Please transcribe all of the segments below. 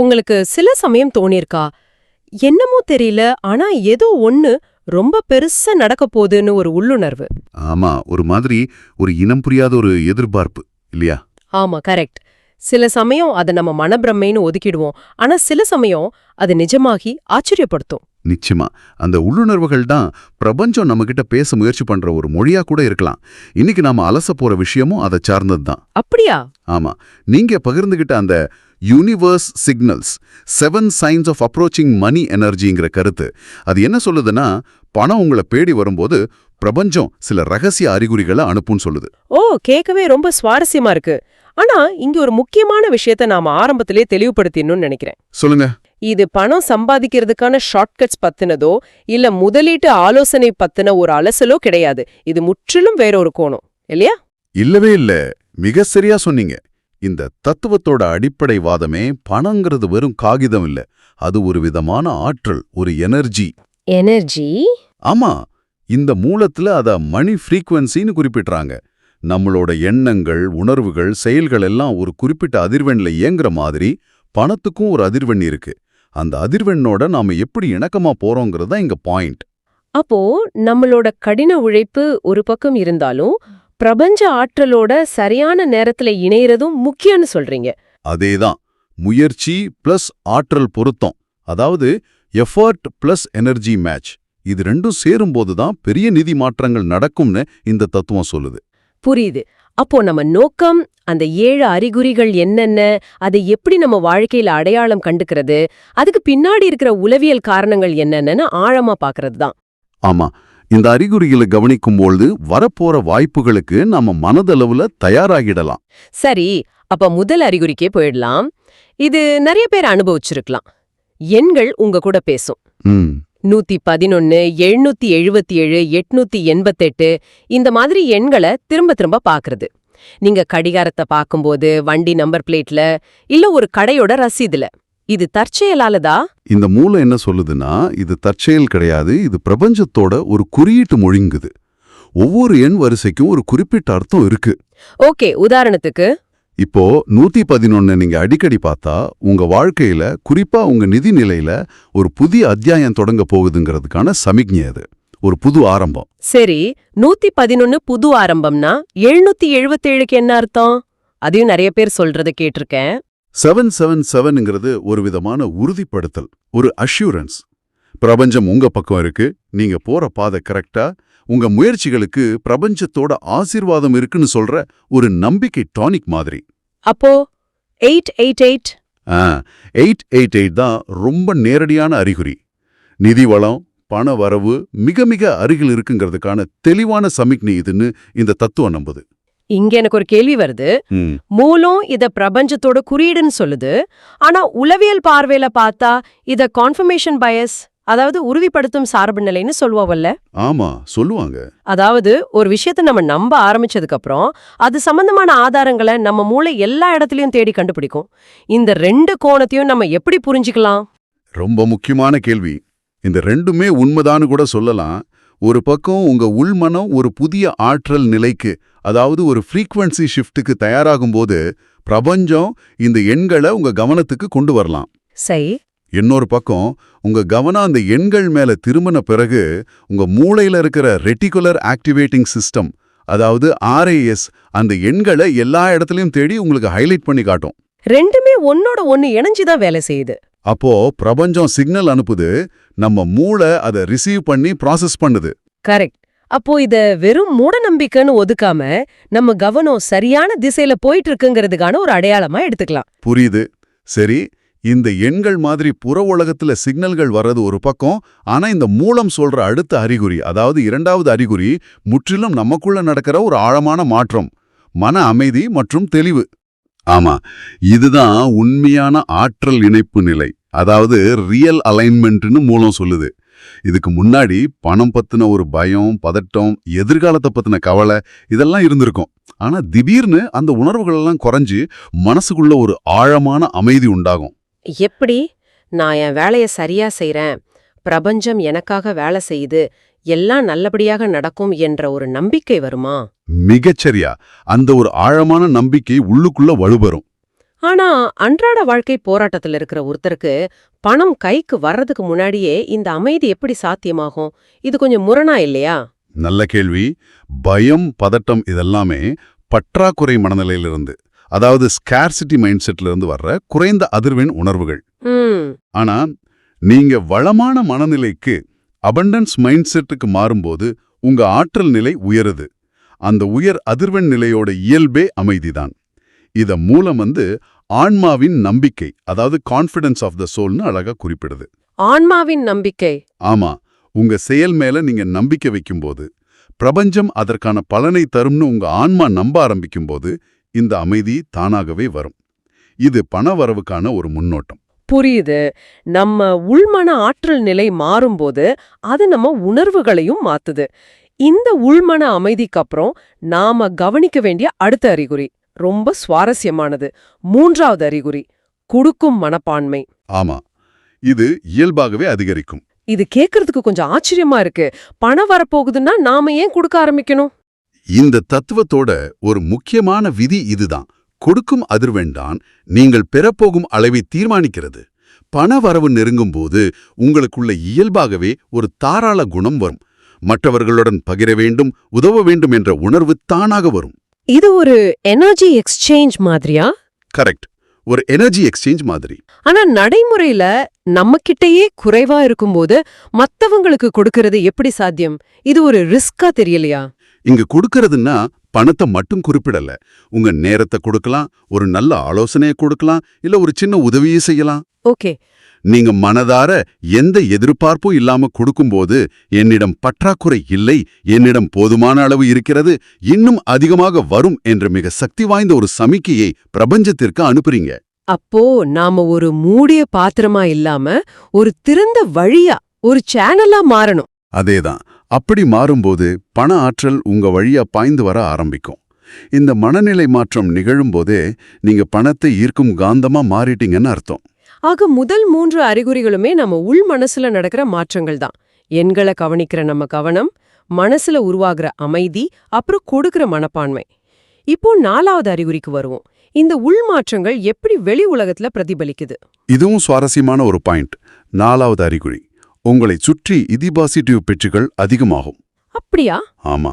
உங்களுக்கு சில சமயம் தோணியிருக்கா என்னமோ தெரியல ஆனா ஏதோ ஒண்ணு ரொம்ப பெருசா நடக்க போகுதுன்னு ஒரு உள்ளுணர்வு. ஆமா ஒரு மாதிரி ஒரு இனம் புரியாத ஒரு எதிர்பார்ப்பு இல்லையா? ஆமா கரெக்ட். சில சமயம் அதை நம்ம மனப்பிரமைன்னு ஒதுக்கிடுவோம். ஆனா சில சமயம் அது நிஜமாகி ஆச்சரியப்படுத்தும். நிச்சயமா. அந்த உள்ளுணர்வுகள் தான் பிரபஞ்சம் நம்மகிட்ட பேச முயற்சி பண்ற ஒரு மொழியா கூட இருக்கலாம். இன்னைக்கு நாம அலச போற விஷயமும் அதை சார்ந்தது தான் அப்படியா? ஆமா. நீங்க பகிர்ந்துகிட்ட அந்த universe signals seven signs of approaching money எனர்ஜிங்கிற கருத்து. அது என்ன சொல்லுதுன்னா பணம் உங்களை பேடி வரும்போது பிரபஞ்சம் சில ரகசிய அறிகுறிகளை அனுப்புன்னு சொல்லுது. ஓ கேட்கவே ரொம்ப சுவாரஸ்யமா இருக்கு. ஆனா இங்க ஒரு முக்கியமான விஷயத்த நாம ஆரம்பத்திலே தெளிவுபடுத்திடணும்னு நினைக்கிறேன். சொல்லுங்க. இது பணம் சம்பாதிக்கிறதுக்கான ஷார்ட்கட்ஸ் பத்தினதோ இல்ல முதலீட்டு ஆலோசனை பத்தின ஒரு அலசலோ கிடையாது. இது முற்றிலும் வேற ஒரு கோணம். இல்லையா? இல்லவே இல்ல. மிக சரியா சொன்னீங்க. இந்த தத்துவத்தோட அடிப்படை வாதமே பணங்கிறது வெறும் காகிதம் இல்ல. அது ஒரு விதமான ஆற்றல் ஒரு எனர்ஜி. எனர்ஜி? ஆமா. இந்த மூலத்துல அத மணி ஃப்ரீக்வன்சின்னு குறிப்பிட்றாங்க. நம்மளோட எண்ணங்கள் உணர்வுகள் செயல்கள் எல்லாம் ஒரு குறிப்பிட்ட அதிர்வெண்ல இயங்குற மாதிரி பணத்துக்கும் ஒரு அதிர்வெண் இருக்கு. அந்த அதிர்வெண்ணோட நாம எப்படி இணக்கமா போறோங்கிறது தான் இங்க பாயிண்ட். அப்போ நம்மளோட கடின உழைப்பு ஒரு பக்கம் இருந்தாலும் பிரபஞ்ச ஆற்றலோட சரியான நேரத்துல இணையறதும் முக்கியம்னு சொல்றீங்க. அதேதான். முயற்சி பிளஸ் ஆற்றல் பொருத்தம். அதாவது எஃபர்ட் பிளஸ் எனர்ஜி மேட்ச் இது ரெண்டும் சேரும்போது தான் பெரிய நிதி மாற்றங்கள் நடக்கும்னு இந்த தத்துவம் சொல்லுது. புரியுது. அப்போ நம்ம நோக்கம் அந்த ஏழு அறிகுறிகள் என்னென்ன அதை எப்படி நம்ம வாழ்க்கையில அடையாளம் கண்டுக்கிறது அதுக்கு பின்னாடி இருக்கிற உளவியல் காரணங்கள் என்னென்னன்னு ஆழமா பாக்குறது தான் ஆமா. இந்த அறிகுறிகளை கவனிக்கும்பொழுது வரப்போற வாய்ப்புகளுக்கு நாம மனதளவுல தயாராகிடலாம். சரி அப்ப முதல் அறிகுறிக்கே போயிடலாம். இது நிறைய பேர் அனுபவிச்சிருக்கலாம். எண்கள் உங்க கூட பேசும். நூத்தி பதினொன்னு எழுநூத்தி எழுபத்தி ஏழு எட்நூத்தி எண்பத்தெட்டு இந்த மாதிரி எண்களை திரும்ப திரும்ப பாக்குறது. நீங்க கடிகாரத்தை பார்க்கும்போது வண்டி நம்பர் பிளேட்ல இல்ல ஒரு கடையோட ரசீதுல. இது தற்செயலாலதா? இந்த மூலம் என்ன சொல்லுதுன்னா இது தற்செயல் கிடையாது இது பிரபஞ்சத்தோட ஒரு குறியீட்டு மொழிங்குது. ஒவ்வொரு எண் வரிசைக்கும் ஒரு குறிப்பிட்ட அர்த்தம் இருக்கு. ஓகே உதாரணத்துக்கு. இப்போ நூத்தி பதினொன்னு நீங்க அடிக்கடி பார்த்தா உங்க வாழ்க்கையில குறிப்பா உங்க நிதி நிலையில ஒரு புதிய அத்தியாயம் தொடங்க போகுதுங்கிறதுக்கான சமிக்ஞை அது. ஒரு புது ஆரம்பம். சரி நூத்தி பதினொன்னு புது ஆரம்பம்னா எழுநூத்தி எழுபத்தேழுக்கு என்ன அர்த்தம்? அதையும் நிறைய பேர் சொல்றத கேட்டிருக்கேன். செவன் செவன் செவனுங்கிறது ஒரு விதமான உறுதிப்படுத்தல் ஒரு அஷ்யூரன்ஸ் பிரபஞ்சம் உங்க பக்கம் இருக்கு நீங்க போற பாதை கரெக்டா உங்க முயற்சிகளுக்கு பிரபஞ்சத்தோட ஆசீர்வாதம் இருக்குன்னு சொல்ற ஒரு நம்பிக்கை டானிக் மாதிரி. அப்போ eight eight eight eight eight eight தான் ரொம்ப நேரடியான அறிகுறி. நிதி வளம் பண வரவு மிக மிக அருகில் இருக்குங்கிறதுக்கான தெளிவான சமிக்ஞை இதுன்னு இந்த தத்துவம் நம்புது. இங்க எனக்கு ஒரு கேள்வி வருது. மூலம் இத பிரபஞ்சத்தோட குறியீடுன்னு சொல்லுது. ஆனா உளவியல் பார்வையில பார்த்தா இத கான்ஃபர்மேஷன் பயஸ் அதாவது உறுதிப்படுத்தும் சார்பு நிலைன்னு சொல்லுவோம்ல. ஆமா சொல்லுவாங்க. அதாவது ஒரு விஷயத்த நம்ம நம்ப ஆரம்பிச்சதுக்கு அப்புறம் அது சம்பந்தமான ஆதாரங்களை நம்ம மூளை எல்லா இடத்துலயும் தேடி கண்டுபிடிக்கும். இந்த ரெண்டு கோணத்தையும் நம்ம எப்படி புரிஞ்சுக்கலாம்? ரொம்ப முக்கியமான கேள்வி. இந்த ரெண்டுமே உண்மைதான்னு கூட சொல்லலாம். ஒரு பக்கம் உங்க உள்மனம் ஒரு புதிய ஆற்றல் நிலைக்கு அதாவது ஒரு ஃப்ரீக்வன்சி ஷிஃப்ட்டுக்கு தயாராகும்போது பிரபஞ்சம் இந்த எண்களை உங்க கவனத்துக்கு கொண்டு வரலாம். சரி. இன்னொரு பக்கம் உங்க கவனம் அந்த எண்கள் மேல திரும்பின பிறகு உங்க மூளையில இருக்கிற ரெட்டிகுலர் ஆக்டிவேட்டிங் சிஸ்டம் அதாவது ஆர்ஏஎஸ் அந்த எண்களை எல்லா இடத்துலயும் தேடி உங்களுக்கு ஹைலைட் பண்ணி காட்டும். ரெண்டுமே ஒன்னோட ஒன்னு இணைஞ்சுதான் வேலை செய்யுது. அப்போ பிரபஞ்சம் சிக்னல் அனுப்புது நம்ம மூளை அதை ரிசீவ் பண்ணி ப்ராசஸ் பண்ணுது. கரெக்ட் அப்போ இத வெறும் மூட நம்பிக்கைன்னு ஒதுக்காம நம்ம கவனம் சரியான திசையில போயிட்டு இருக்குங்கிறதுக்கான ஒரு அடையாளமா எடுத்துக்கலாம். புரியுது. சரி இந்த எண்கள் மாதிரி புற உலகத்துல சிக்னல்கள் வர்றது ஒரு பக்கம் ஆனா இந்த மூலம் சொல்ற அடுத்த அறிகுறி அதாவது இரண்டாவது அறிகுறி முற்றிலும் நமக்குள்ள நடக்கிற ஒரு ஆழமான மாற்றம். மன அமைதி மற்றும் தெளிவு. ஆமா இதுதான் உண்மையான ஆற்றல் இணைப்பு நிலை. அதாவது ரியல் அலைன்மெண்ட்னு மூலம் சொல்லுது. இதுக்கு முன்னாடி பணம் பத்தின ஒரு பயம் பதட்டம் எதிர்காலத்தை பத்தின கவலை இதெல்லாம் இருந்திருக்கும். ஆனா திடீர்னு அந்த உணர்வுகள் எல்லாம் குறைஞ்சு மனசுக்குள்ள ஒரு ஆழமான அமைதி உண்டாகும். எப்படி? நான் என் வேலையை சரியா செய்யறேன் பிரபஞ்சம் எனக்காக வேலை செய்யுது. எல்லாம் நல்லபடியாக நடக்கும் என்ற ஒரு நம்பிக்கை வருமா? மிகச்சரியா. அந்த ஒரு ஆழமான நம்பிக்கை உள்ளுக்குள்ள வலுபெறும் ஆனா அன்றாட வாழ்க்கை போராட்டத்துல இருக்கிற ஒருத்தருக்கு பணம் கைக்கு வர்றதுக்கு முன்னாடியே இந்த அமைதி எப்படி சாத்தியமாகும்? இது கொஞ்சம் முரணா இல்லையா? நல்ல கேள்வி. பயம் பதட்டம் இதெல்லாமே பற்றாக்குறை மனநிலையிலிருந்து அதாவது ஸ்கேர்சிட்டி மைண்ட் செட்ல இருந்து வர்ற குறைந்த அதிர்வெண் உணர்வுகள். ஆனா நீங்க வளமான மனநிலைக்கு அபண்டன்ஸ் மைண்ட் செட்டுக்கு மாறும்போது உங்க ஆற்றல் நிலை உயருது. அந்த உயர் அதிர்வெண் நிலையோட இயல்பே அமைதிதான். இத மூலம் வந்து ஆன்மாவின் நம்பிக்கை அதாவது கான்ஃபிடன்ஸ் ஆஃப் த சோல்னு அழகா குறிப்பிடுது. ஆன்மாவின் நம்பிக்கை. ஆமா உங்க செயல் மேல நீங்க நம்பிக்கை வைக்கும்போது பிரபஞ்சம் அதற்கான பலனை தரும்னு உங்க ஆன்மா நம்ப ஆரம்பிக்கும்போது இந்த அமைதி தானாகவே வரும். இது பணவரவுக்கான ஒரு முன்னோட்டம். புரியுது. நம்ம உள்மன ஆற்றல் நிலை மாறும்போது அது நம்ம உணர்வுகளையும் மாத்துது. இந்த உள்மன அமைதிக்கு அப்புறம் நாம கவனிக்க வேண்டிய அடுத்த அறிகுறி ரொம்ப சுவாரஸ்யமானது. மூன்றாவது அறிகுறி குடுக்கும் மனப்பான்மை. ஆமா. இது இயல்பாகவே அதிகரிக்கும். இது கேக்குறதுக்கு கொஞ்சம் ஆச்சரியமா இருக்கு. பணம் வரப்போகுதுன்னா நாம ஏன் கொடுக்க ஆரம்பிக்கணும்? இந்த தத்துவத்தோட ஒரு முக்கியமான விதி இதுதான். கொடுக்கும் அதிர்வெண்தான் நீங்கள் பெறப்போகும் அளவை தீர்மானிக்கிறது. பண வரவு நெருங்கும்போது உங்களுக்குள்ள இயல்பாகவே ஒரு தாராள குணம் வரும். மற்றவர்களுடன் பகிர வேண்டும் உதவ வேண்டும் என்ற உணர்வு தானாக வரும். இது ஒரு எனர்ஜி எக்ஸ்சேஞ்ச் மாதிரியா? கரெக்ட் ஒரு எனர்ஜி எக்ஸ்சேஞ்ச் மாதிரி. ஆனா நடைமுறையில நம்ம கிட்டயே குறைவா இருக்கும்போது மத்தவங்களுக்கு கொடுக்கறது எப்படி சாத்தியம்? இது ஒரு ரிஸ்கா தெரியலையா? இங்க கொடுக்கறதுன்னா பணத்தை மட்டும் குறிப்பிடல. உங்க நேரத்தை கொடுக்கலாம் ஒரு நல்ல ஆலோசனையை கொடுக்கலாம் இல்ல ஒரு சின்ன உதவியை செய்யலாம். ஓகே. நீங்க மனதார எந்த எதிர்பார்ப்பும் இல்லாம கொடுக்கும்போது என்னிடம் பற்றாக்குறை இல்லை என்னிடம் போதுமான அளவு இருக்கிறது இன்னும் அதிகமாக வரும் என்ற மிக சக்தி வாய்ந்த ஒரு சமிக்கையை பிரபஞ்சத்திற்கு அனுப்புறீங்க. அப்போ நாம ஒரு மூடிய பாத்திரமா இல்லாம ஒரு திறந்த வழியா ஒரு சேனலா மாறணும். அதேதான். அப்படி மாறும்போது பண ஆற்றல் உங்க வழியா பாய்ந்து வர ஆரம்பிக்கும். இந்த மனநிலை மாற்றம் நிகழும்போதே நீங்க பணத்தை ஈர்க்கும் காந்தமா மாறிட்டீங்கன்னு அர்த்தம். ஆக முதல் மூன்று அறிகுறிகளுமே நம்ம உள் மனசுல நடக்கிற மாற்றங்கள் தான். எண்களை கவனிக்கிற நம்ம கவனம் மனசுல உருவாகிற அமைதி அப்புறம் கொடுக்கிற மனப்பான்மை. இப்போ நாலாவது அறிகுறிக்கு வருவோம். இந்த உள் மாற்றங்கள் எப்படி வெளி உலகத்துல பிரதிபலிக்குது? இதுவும் சுவாரஸ்யமான ஒரு பாயிண்ட். நாலாவது அறிகுறி. உங்களை சுற்றி இதிபாசிட்டிவ் பெற்றுகள் அதிகமாகும். அப்படியா? ஆமா.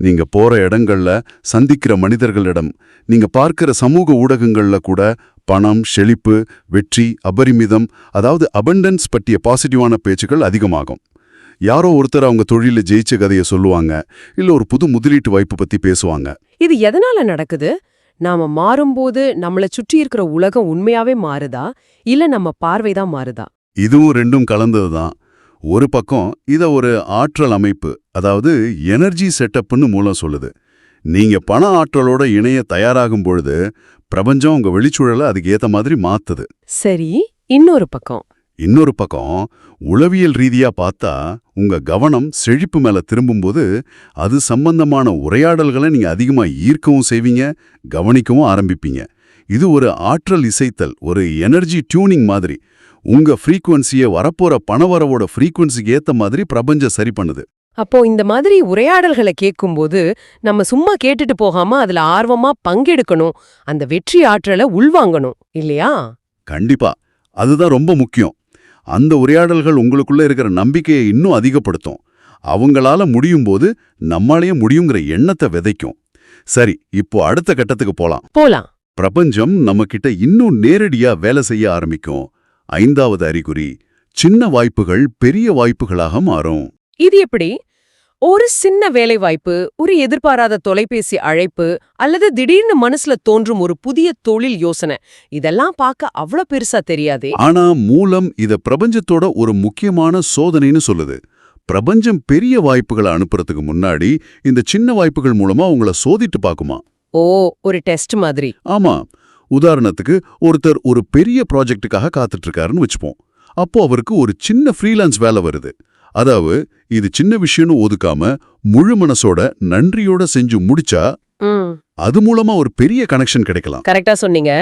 நீங்க போற இடங்கள்ல சந்திக்கிற மனிதர்களிடம் நீங்க பார்க்கிற சமூக ஊடகங்கள்ல கூட பணம் செழிப்பு வெற்றி அபரிமிதம் அதாவது அபண்டன்ஸ் பற்றிய பாசிட்டிவான பேச்சுகள் அதிகமாகும். யாரோ ஒருத்தர் அவங்க தொழில ஜெயிச்ச கதையை சொல்லுவாங்க இல்ல ஒரு புது முதலீட்டு வாய்ப்பு பத்தி பேசுவாங்க. இது எதனால நடக்குது? நாம மாறும்போது நம்மள சுற்றி இருக்கிற உலகம் உண்மையாவே மாறுதா? இல்ல நம்ம பார்வைதான் மாறுதா? இதுவும் ரெண்டும் கலந்ததுதான். ஒரு பக்கம் இத ஒரு ஆற்றல் அமைப்பு அதாவது எனர்ஜி செட்டப்னு மூலம் சொல்லுது. நீங்க பண ஆற்றலோட இணைய தயாராகும் பொழுது பிரபஞ்சம் உங்க வெளிச்சூழலை அதுக்கு ஏத்த மாதிரி மாத்துது. சரி இன்னொரு பக்கம். இன்னொரு பக்கம் உளவியல் ரீதியா பார்த்தா உங்க கவனம் செழிப்பு மேல திரும்பும்போது அது சம்பந்தமான உரையாடல்களை நீங்க அதிகமா ஈர்க்கவும் செய்வீங்க கவனிக்கவும் ஆரம்பிப்பீங்க. இது ஒரு ஆற்றல் இசைத்தல் ஒரு எனர்ஜி டியூனிங் மாதிரி. உங்க ஃப்ரீக்குவன்சியை வரப்போற பணவரவோட ஃப்ரீக்குவன்சிக்கு ஏத்த மாதிரி பிரபஞ்சம் சரி பண்ணுது. அப்போ இந்த மாதிரி உரையாடல்களை கேட்கும்போது நம்ம சும்மா கேட்டுட்டு போகாம அதுல ஆர்வமா பங்கெடுக்கணும். அந்த வெற்றி ஆற்றலை உள்வாங்கணும் இல்லையா? கண்டிப்பா. அதுதான் ரொம்ப முக்கியம். அந்த உரையாடல்கள் உங்களுக்குள்ள இருக்கிற நம்பிக்கையை இன்னும் அதிகப்படுத்தும். அவங்களால முடியும் போது நம்மாலேயும் முடியுங்கிற எண்ணத்தை விதைக்கும். சரி இப்போ அடுத்த கட்டத்துக்கு போலாம். போலாம். பிரபஞ்சம் நம்மகிட்ட இன்னும் நேரடியா வேலை செய்ய ஆரம்பிக்கும். ஐந்தாவது அறிகுறி சின்ன வாய்ப்புகள் பெரிய வாய்ப்புகளாக மாறும். இது எப்படி? ஒரு சின்ன வேலை வாய்ப்பு ஒரு எதிர்பாராத தொலைபேசி அழைப்பு அல்லது திடீர்னு மனசுல தோன்றும் ஒரு புதிய தொழில் யோசனை இதெல்லாம் பார்க்க அவ்வளவு பெருசா தெரியாதே. ஆனா மூலம் இத பிரபஞ்சத்தோட ஒரு முக்கியமான சோதனைன்னு சொல்லுது. பிரபஞ்சம் பெரிய வாய்ப்புகளை அனுப்புறதுக்கு முன்னாடி இந்த சின்ன வாய்ப்புகள் மூலமா உங்களை சோதிட்டு பாக்குமா ஓ ஒரு டெஸ்ட் மாதிரி. ஆமா. உதாரணத்துக்கு ஒருத்தர் ஒரு பெரிய ப்ராஜெக்ட்டுக்காக காத்துட்டு இருக்காருன்னு வச்சுப்போம். அப்போ அவருக்கு ஒரு சின்ன ஃப்ரீலான்ஸ் வேலை வருது. அதாவது இது சின்ன விஷயம்னு ஒதுக்காம முழு மனசோட நன்றியோட செஞ்சு முடிச்சா அது மூலமா ஒரு பெரிய கனெக்ஷன் கிடைக்கலாம். கரெக்டா சொன்னீங்க.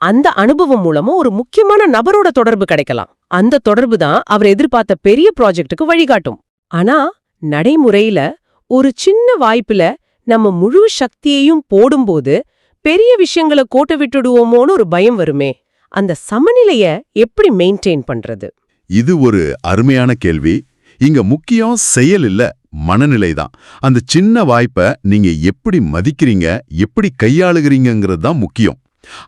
அந்த அனுபவம் மூலமா ஒரு முக்கியமான நபரோட தொடர்பு கிடைக்கலாம். அந்த தொடர்பு தான் அவர் எதிர்பார்த்த பெரிய ப்ராஜெக்ட்டுக்கு வழிகாட்டும். ஆனா நடைமுறையில ஒரு சின்ன வாய்ப்புல நம்ம முழு சக்தியையும் போடும்போது பெரிய விஷயங்களை கோட்டை விட்டுடுவோமோன்னு ஒரு பயம் வருமே. அந்த சமநிலைய எப்படி மெயின்டைன் பண்றது? இது ஒரு அருமையான கேள்வி. இங்க முக்கியம் செயல் இல்ல மனநிலை தான். அந்த சின்ன வாய்ப்பை நீங்க எப்படி மதிக்கிறீங்க எப்படி கையாளுகிறீங்கிறது தான் முக்கியம்.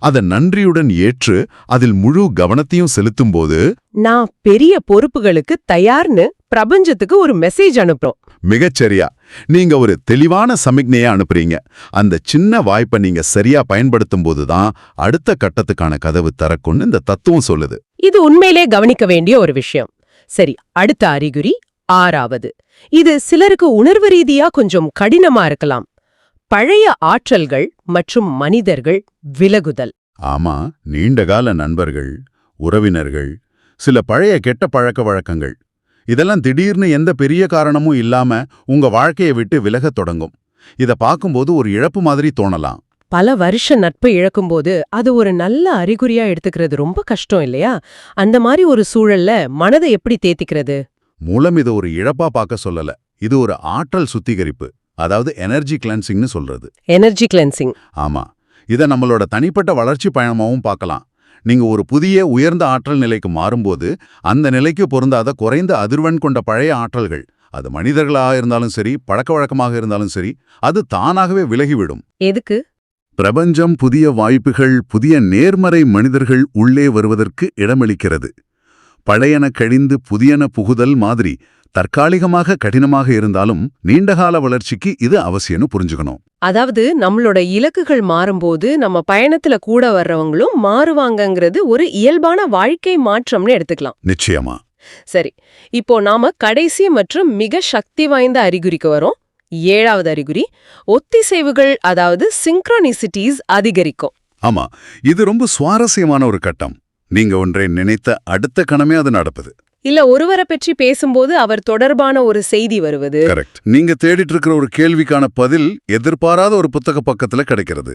அதை நன்றியுடன் ஏற்று அதில் முழு கவனத்தையும் செலுத்தும்போது நான் பெரிய பொறுப்புகளுக்கு தயார்னு பிரபஞ்சத்துக்கு ஒரு மெசேஜ் அனுப்புறோம். மிகச்சரியா. நீங்க ஒரு தெளிவான சமிக்ஞையை அனுப்புறீங்க. அந்த சின்ன வாய்ப்பை நீங்க சரியா பயன்படுத்தும் போதுதான் அடுத்த கட்டத்துக்கான கதவு திறக்கும்னு இந்த தத்துவம் சொல்லுது. இது உண்மையிலே கவனிக்க வேண்டிய ஒரு விஷயம். சரி அடுத்த அறிகுறி ஆறாவது. இது சிலருக்கு உணர்வு ரீதியா கொஞ்சம் கடினமா இருக்கலாம். பழைய ஆற்றல்கள் மற்றும் மனிதர்கள் விலகுதல். ஆமா நீண்டகால நண்பர்கள் உறவினர்கள் சில பழைய கெட்ட பழக்க வழக்கங்கள் இதெல்லாம் திடீர்னு எந்த பெரிய காரணமும் இல்லாம உங்க வாழ்க்கையை விட்டு விலகத் தொடங்கும். இத பார்க்கும்போது ஒரு இழப்பு மாதிரி தோணலாம். பல வருஷ நட்பை இழக்கும்போது அது ஒரு நல்ல அறிகுறியா எடுத்துக்கிறது ரொம்ப கஷ்டம் இல்லையா? அந்த மாதிரி ஒரு சூழல்ல மனதை எப்படி தேத்திக்கிறது? மூலம் இது ஒரு இழப்பா பார்க்க சொல்லல. இது ஒரு ஆற்றல் சுத்திகரிப்பு. அதாவது எனர்ஜி கிளென்சிங்னு சொல்றது. எனர்ஜி கிளென்சிங் ஆமா. இத நம்மளோட தனிப்பட்ட வளர்ச்சி பயணமாவும் பார்க்கலாம். நீங்க ஒரு புதிய உயர்ந்த ஆற்றல் நிலைக்கு மாறும்போது அந்த நிலைக்கு பொருந்தாத குறைந்த அதிர்வெண் கொண்ட பழைய ஆற்றல்கள் அது மனிதர்களாக இருந்தாலும் சரி பழக்க வழக்கமாக இருந்தாலும் சரி அது தானாகவே விலகிவிடும். எதுக்கு? பிரபஞ்சம் புதிய வாய்ப்புகள் புதிய நேர்மறை மனிதர்கள் உள்ளே வருவதற்கு இடமளிக்கிறது. பழையன கழிந்து புதியன புகுதல் மாதிரி தற்காலிகமாக கடினமாக இருந்தாலும் நீண்டகால வளர்ச்சிக்கு இது அவசியம்னு புரிஞ்சுக்கணும். அதாவது நம்மளோட இலக்குகள் மாறும்போது நம்ம பயணத்துல கூட வர்றவங்களும் மாறுவாங்கங்கிறது ஒரு இயல்பான வாழ்க்கை மாற்றம்னு எடுத்துக்கலாம். நிச்சயமா. சரி இப்போ நாம கடைசி மற்றும் மிக சக்தி வாய்ந்த அறிகுறிக்கு வரோம். ஏழாவது அறிகுறி ஒத்திசைவுகள் அதாவது சிங்க்ரோனிசிட்டிஸ் அதிகரிக்கும். ஆமா இது ரொம்ப சுவாரஸ்யமான ஒரு கட்டம். நீங்க ஒன்றை நினைத்த அடுத்த கணமே அது நடப்பது. இல்ல ஒருவரை பற்றி பேசும்போது அவர் தொடர்பான ஒரு செய்தி வருவது? கரெக்ட் நீங்க தேடிட்டு இருக்கிற ஒரு கேள்விக்கான பதில் எதிர்பாராத ஒரு புத்தக பக்கத்துல கிடைக்கிறது.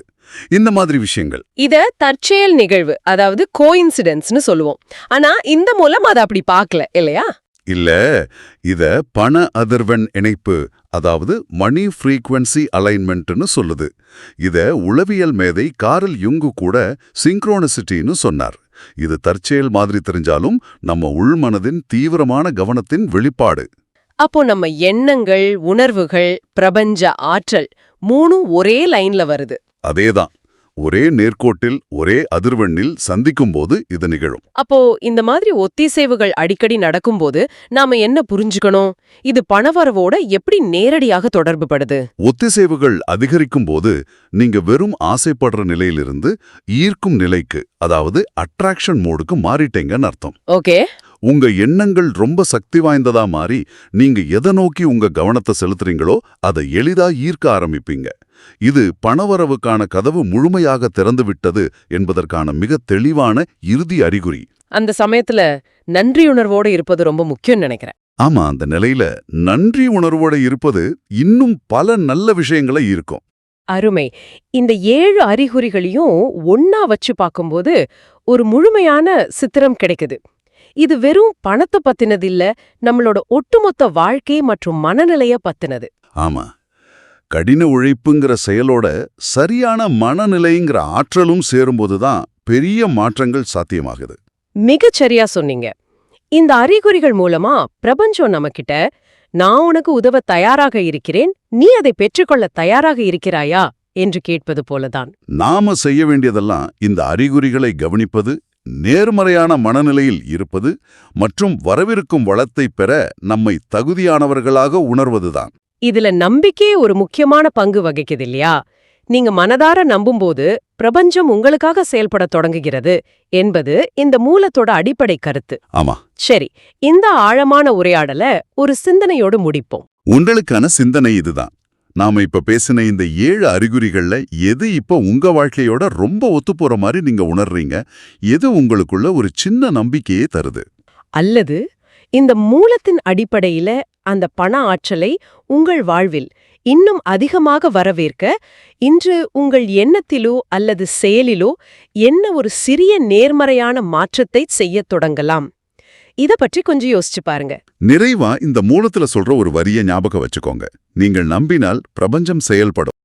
இந்த மாதிரி விஷயங்கள். இத தற்செயல் நிகழ்வு அதாவது கோயின்சிடென்ஸ்னு சொல்லுவோம். ஆனா இந்த மூலம் அதை அப்படி பார்க்கல இல்லையா? இல்ல இத பண அதிர்வெண் இணைப்பு அதாவது மணி ஃப்ரீக்வன்சி அலைன்மெண்ட்னு சொல்லுது. இத உளவியல் மேதை காரல் யுங்கு கூட சிங்க்ரோனிசிட்டின்னு சொன்னார். இது தற்செயல் மாதிரி தெரிஞ்சாலும் நம்ம உள்மனதின் தீவிரமான கவனத்தின் வெளிப்பாடு. அப்போ நம்ம எண்ணங்கள் உணர்வுகள் பிரபஞ்ச ஆற்றல் மூணும் ஒரே லைன்ல வருது. அதேதான். ஒரே நேர்கோட்டில் ஒரே அதிர்வெண்ணில் சந்திக்கும்போது இது நிகழும். அப்போ இந்த மாதிரி ஒத்திசைவுகள் அடிக்கடி நடக்கும்போது நாம என்ன புரிஞ்சுக்கணும்? இது பணவரவோட எப்படி நேரடியாக தொடர்பு படுது ஒத்திசைவுகள் அதிகரிக்கும் போது நீங்க வெறும் ஆசைப்படுற நிலையிலிருந்து ஈர்க்கும் நிலைக்கு அதாவது அட்ராக்ஷன் மோடுக்கு மாறிட்டீங்கன்னு அர்த்தம். ஓகே. உங்க எண்ணங்கள் ரொம்ப சக்தி வாய்ந்ததா மாறி நீங்க எதை நோக்கி உங்க கவனத்தை செலுத்துறீங்களோ அதை எளிதா ஈர்க்க ஆரம்பிப்பீங்க. இது பணவரவுக்கான கதவு முழுமையாக திறந்து விட்டது என்பதற்கான மிக தெளிவான இறுதி அறிகுறி. அந்த சமயத்துல நன்றியுணர்வோட இருப்பது ரொம்ப முக்கியம்னு நினைக்கிறேன். ஆமா அந்த நிலையில நன்றி உணர்வோட இருப்பது இன்னும் பல நல்ல விஷயங்களை ஈர்க்கும். அருமை. இந்த ஏழு அறிகுறிகளையும் ஒன்னா வச்சு பார்க்கும்போது ஒரு முழுமையான சித்திரம் கிடைக்குது. இது வெறும் பணத்தை பத்தினது இல்ல நம்மளோட ஒட்டுமொத்த வாழ்க்கை மற்றும் மனநிலைய பத்தினது. ஆமா கடின உழைப்புங்கிற செயலோட சரியான மனநிலைங்கிற ஆற்றலும் சேரும்போதுதான் பெரிய மாற்றங்கள் சாத்தியமாகுது. மிகச் சரியா சொன்னீங்க. இந்த அறிகுறிகள் மூலமா பிரபஞ்சம் நம்மகிட்ட நான் உனக்கு உதவ தயாராக இருக்கிறேன் நீ அதை பெற்றுக்கொள்ள தயாராக இருக்கிறாயா? என்று கேட்பது போலதான். நாம செய்ய வேண்டியதெல்லாம் இந்த அறிகுறிகளை கவனிப்பது நேர்மறையான மனநிலையில் இருப்பது மற்றும் வரவிருக்கும் வளத்தை பெற நம்மை தகுதியானவர்களாக உணர்வதுதான். இதுல நம்பிக்கையே ஒரு முக்கியமான பங்கு வகிக்குது இல்லையா நீங்க மனதார நம்பும்போது பிரபஞ்சம் உங்களுக்காக செயல்பட தொடங்குகிறது என்பது இந்த மூலத்தோட அடிப்படை கருத்து. ஆமா. சரி இந்த ஆழமான உரையாடல ஒரு சிந்தனையோடு முடிப்போம். உங்களுக்கான சிந்தனை இதுதான். நாம இப்ப பேசின இந்த ஏழு அறிகுறிகள்ல எது இப்ப உங்க வாழ்க்கையோட ரொம்ப ஒத்துப்போற மாதிரி நீங்க உணர்றீங்க? எது உங்களுக்குள்ள ஒரு சின்ன நம்பிக்கையே தருது? அல்லது இந்த மூலத்தின் அடிப்படையில அந்த பண ஆற்றலை உங்கள் வாழ்வில் இன்னும் அதிகமாக வரவேற்க இன்று உங்கள் எண்ணத்திலோ அல்லது செயலிலோ என்ன ஒரு சிறிய நேர்மறையான மாற்றத்தை செய்யத் தொடங்கலாம். இத பற்றி கொஞ்சம் யோசிச்சு பாருங்க. நிறைவா இந்த மூலத்துல சொல்ற ஒரு வரிய ஞாபகம் வச்சுக்கோங்க. நீங்கள் நம்பினால் பிரபஞ்சம் செயல்படும்.